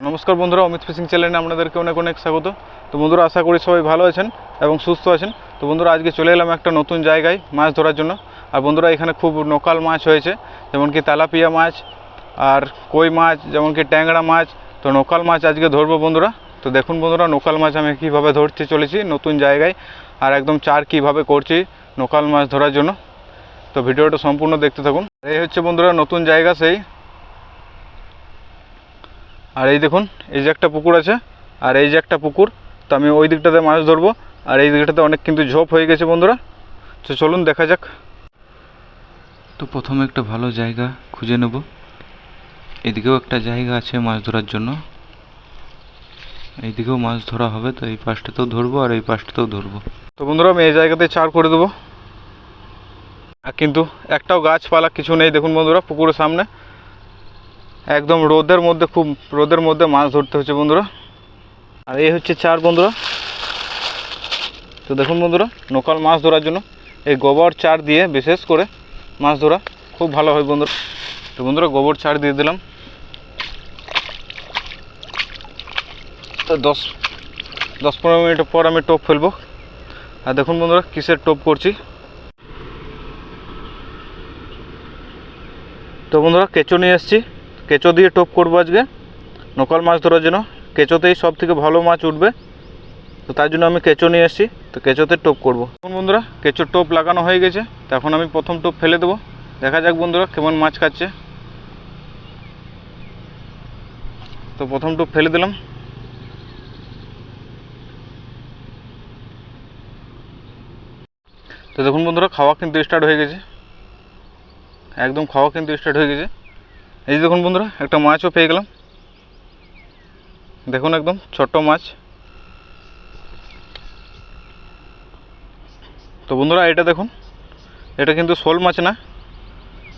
নমস্কার বন্ধুরা, অমিত ফিশিং চ্যানেলে আপনাদেরকে অনেক অনেক স্বাগত। তো বন্ধুরা, আশা করি সবাই ভালো আছেন এবং সুস্থ আছেন। তো বন্ধুরা, আজকে চলে এলাম একটা নতুন জায়গায় মাছ ধরার জন্য। আর বন্ধুরা, এখানে খুব লোকাল মাছ হয়েছে, যেমন কি তেলাপিয়া মাছ আর কই মাছ, যেমন কি ট্যাংরা মাছ। তো লোকাল মাছ আজকে ধরবো বন্ধুরা। তো দেখুন বন্ধুরা লোকাল মাছ আমি কীভাবে ধরতে চলেছি নতুন জায়গায় আর একদম চার কীভাবে করছি লোকাল মাছ ধরার জন্য। তো ভিডিওটা সম্পূর্ণ দেখতে থাকুন। এই হচ্ছে বন্ধুরা, নতুন জায়গা সেই আর এই দেখুন, এই যে একটা পুকুর আছে, আর এই যে একটা পুকুর, তো আমি ওই দিকটাতে মাছ ধরবো, আর এই দিকটাতে অনেক কিন্তু ঝোপ হয়ে গেছে বন্ধুরা। তো চলুন দেখা যাক। তো প্রথমে একটা ভালো জায়গা খুঁজে নেব। এদিকেও একটা জায়গা আছে মাছ ধরার জন্য। এইদিকেও মাছ ধরা হবে, তো এই পাশটাতেও ধরবো, আর এই পাশটাতেও ধরবো। তো বন্ধুরা, আমি এই জায়গাতে চার করে দেবো। আর কিন্তু একটাও গাছপালা কিছু নেই, দেখুন বন্ধুরা, পুকুরের সামনে। একদম রোদের মধ্যে, খুব রোদের মধ্যে মাছ ধরতে হচ্ছে বন্ধুরা। আর এই হচ্ছে চার বন্ধুরা। তো দেখুন বন্ধুরা লোকাল মাছ ধরার জন্য এই গোবর চার দিয়ে বিশেষ করে মাছ ধরা খুব ভালো হয় বন্ধুরা। তো বন্ধুরা, গোবর চার দিয়ে দিলাম। তো দশ দশ পনেরো মিনিট পর আমি টোপ ফেলব। আর দেখুন বন্ধুরা, কিসের টোপ করছি। তো বন্ধুরা, কেঁচো নিয়ে এসেছি। কেঁচো দিয়ে টোপ করব আজকে। লোকাল মাছ ধরার জন্য। কেঁচোতেই সব থেকে ভালো মাছ উঠবে। তো তার জন্য আমি কেঁচো নিয়ে এসেছি তো কেঁচোতে টোপ করব। এখন বন্ধুরা, কেঁচোর টোপ লাগানো হয়ে গেছে। তো এখন আমি প্রথম টোপ ফেলে দেবো। দেখা যাক বন্ধুরা কেমন মাছ খাচ্ছে তো প্রথম টোপ ফেলে দিলাম। তো দেখুন বন্ধুরা, খাওয়া কিন্তু স্টার্ট হয়ে গেছে। একদম খাওয়া কিন্তু স্টার্ট হয়ে গেছে। এই যে দেখুন বন্ধুরা, একটা মাছও পেয়ে গেলাম। দেখুন একদম, ছোট্ট মাছ। তো বন্ধুরা, এটা দেখুন, এটা কিন্তু শোল মাছ না,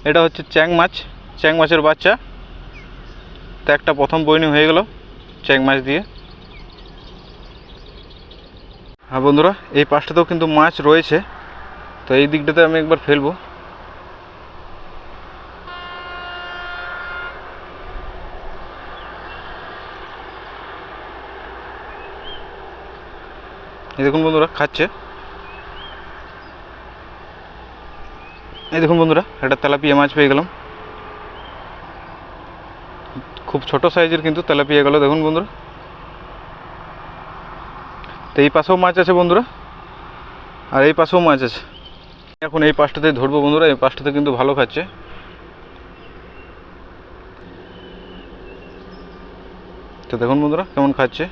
এটা হচ্ছে চ্যাং মাছ, চ্যাং মাছের বাচ্চা। তো একটা প্রথম বইনি হয়ে গেল চ্যাং মাছ দিয়ে। হ্যাঁ বন্ধুরা, এই পাশটাতেও কিন্তু মাছ রয়েছে। তো এই দিকটাতে আমি একবার ফেলব। এই দেখুন বন্ধুরা, খাচ্ছে। এই দেখুন বন্ধুরা, একটা তেলাপিয়া মাছ পেয়ে গেলাম। খুব ছোট সাইজের কিন্তু তেলাপিয়া গেল, দেখুন বন্ধুরা। তো এই পাশেও মাছ আছে বন্ধুরা। আর এই পাশেও মাছ আছে। এখন এই পাশটাতে ধরবো বন্ধুরা, এই পাশটাতে কিন্তু ভালো খাচ্ছে। তো দেখুন বন্ধুরা, কেমন খাচ্ছে।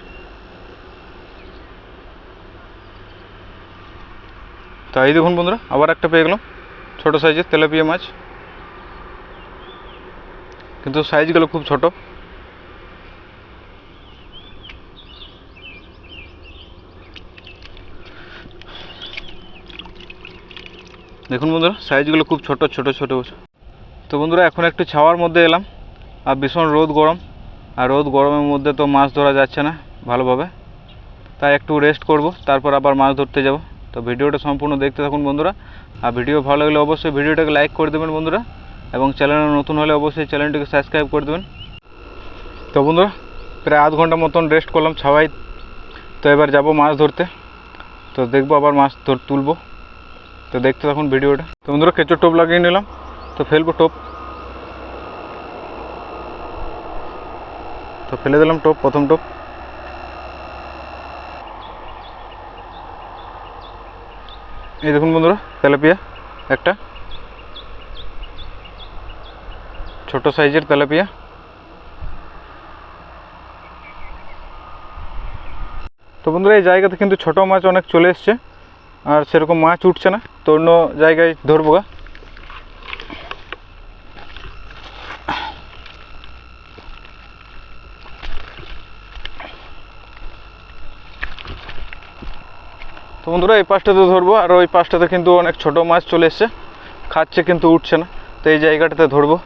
তো এই দেখুন বন্ধুরা, আবার একটা পেয়ে গেলাম। ছোটো সাইজের তেলাপিয়া মাছ। কিন্তু সাইজগুলো খুব ছোট। দেখুন বন্ধুরা, সাইজগুলো খুব ছোট ছোট ছোট। তো বন্ধুরা, এখন একটু ছাওয়ার মধ্যে এলাম। আর ভীষণ রোদ গরম। আর রোদ গরমের মধ্যে তো মাছ ধরা যাচ্ছে না ভালোভাবে। তাই একটু রেস্ট করব, তারপর আবার মাছ ধরতে যাব। তো ভিডিওটা সম্পূর্ণ দেখতে থাকুন বন্ধুরা। আর ভিডিও ভালো লাগলে অবশ্যই ভিডিওটাকে লাইক করে দেবেন বন্ধুরা। এবং চ্যানেলে নতুন হলে অবশ্যই চ্যানেলটিকে সাবস্ক্রাইব করে দেবেন। তো বন্ধুরা, প্রায় আধ ঘণ্টা মতন রেস্ট করলাম ছাওয়াই। তো এবার যাব মাছ ধরতে। তো দেখব আবার মাছ ধর তুলবো। তো দেখতে থাকুন ভিডিওটা। তো বন্ধুরা, কেঁচোর টোপ লাগিয়ে নিলাম। তো ফেলব টোপ। তো ফেলে দিলাম টোপ, প্রথম টোপ। এই দেখুন বন্ধুরা, তেলাপিয়া, একটা। ছোট সাইজের তেলাপিয়া। তো বন্ধুরা, এই জায়গাতে কিন্তু ছোট মাছ অনেক চলে এসছে, আর সেরকম মাছ উঠছে না, তো অন্য জায়গায় ধরবো গা। তো বন্ধুরা, এই পাশটাতে ধরবো, আর ওই পাশটাতে কিন্তু অনেক ছোট মাছ চলে এসছে। খাচ্ছে কিন্তু উঠছে না, তো এই জায়গাটাতে ধরবো।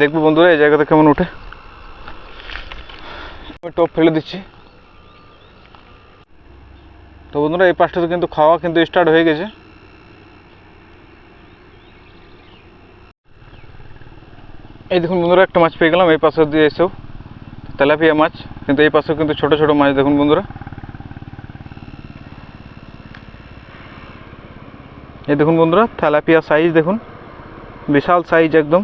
দেখব বন্ধুরা, এই জায়গাতে কেমন উঠে। আমি টপ ফেলে দিচ্ছি। তো বন্ধুরা, এই পাশটাতে কিন্তু খাওয়া কিন্তু স্টার্ট হয়ে গেছে। এই দেখুন বন্ধুরা, একটা মাছ পেয়ে গেলাম, এই পাশে দিয়ে এসেও। তেলাপিয়া মাছ, কিন্তু এই পাশেও কিন্তু ছোট ছোট মাছ, দেখুন বন্ধুরা। এই দেখুন বন্ধুরা থ্যালাপিয়া সাইজ দেখুন। বিশাল সাইজ একদম।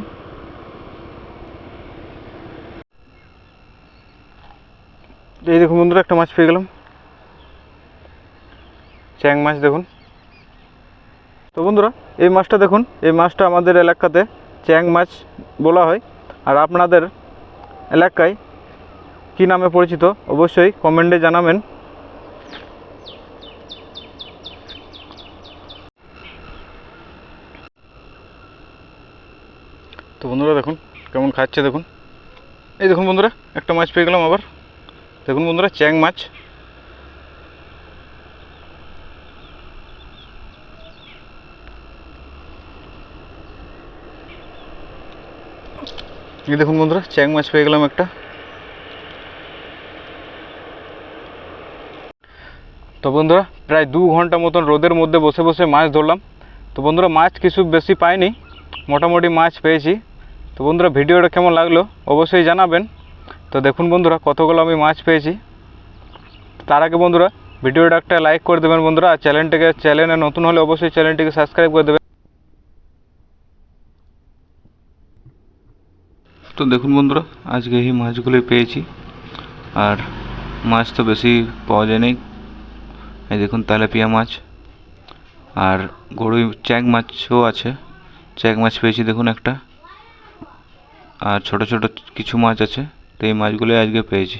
এই দেখুন বন্ধুরা, একটা মাছ পেয়ে গেলাম। চ্যাং মাছ দেখুন। তো বন্ধুরা, এই মাছটা দেখুন, এই মাছটা আমাদের এলাকাতে চ্যাং মাছ বলা হয়। আর আপনাদের এলাকায় কী নামে পরিচিত, অবশ্যই কমেন্টে জানাবেন তো বন্ধুরা দেখুন, কেমন খাচ্ছে দেখুন। এই দেখুন বন্ধুরা, একটা মাছ পেয়ে গেলাম আবার। দেখুন বন্ধুরা, চ্যাং মাছ। এই দেখুন বন্ধুরা, চ্যাং মাছ পেয়ে গেলাম একটা। তো বন্ধুরা, প্রায় দু ঘণ্টা মতন রোদের মধ্যে বসে বসে মাছ ধরলাম। তো বন্ধুরা, মাছ কিছু বেশি পাইনি। মোটামুটি মাছ পেয়েছি। তো বন্ধুরা, ভিডিওটা কেমন লাগল অবশ্যই জানাবেন। তো দেখুন বন্ধুরা, কতগুলো আমি মাছ পেয়েছি। তার আগে বন্ধুরা, ভিডিওটা একটা লাইক করে দেবেন বন্ধুরা, আর চ্যানেলটিকে, চ্যানেলে নতুন হলে অবশ্যই চ্যানেলটিকে সাবস্ক্রাইব করে দেবেন। তো দেখুন বন্ধুরা, আজকে এই মাছগুলোই পেয়েছি। আর মাছ তো বেশি পাওয়া যায়নি। এই দেখুন তেলাপিয়া মাছ, আর গরুই চ্যাং মাছও আছে। চ্যাং মাছ পেয়েছি দেখুন একটা। আর ছোট ছোট কিছু মাছ আছে তো এই মাছগুলোই আজকে পেয়েছি।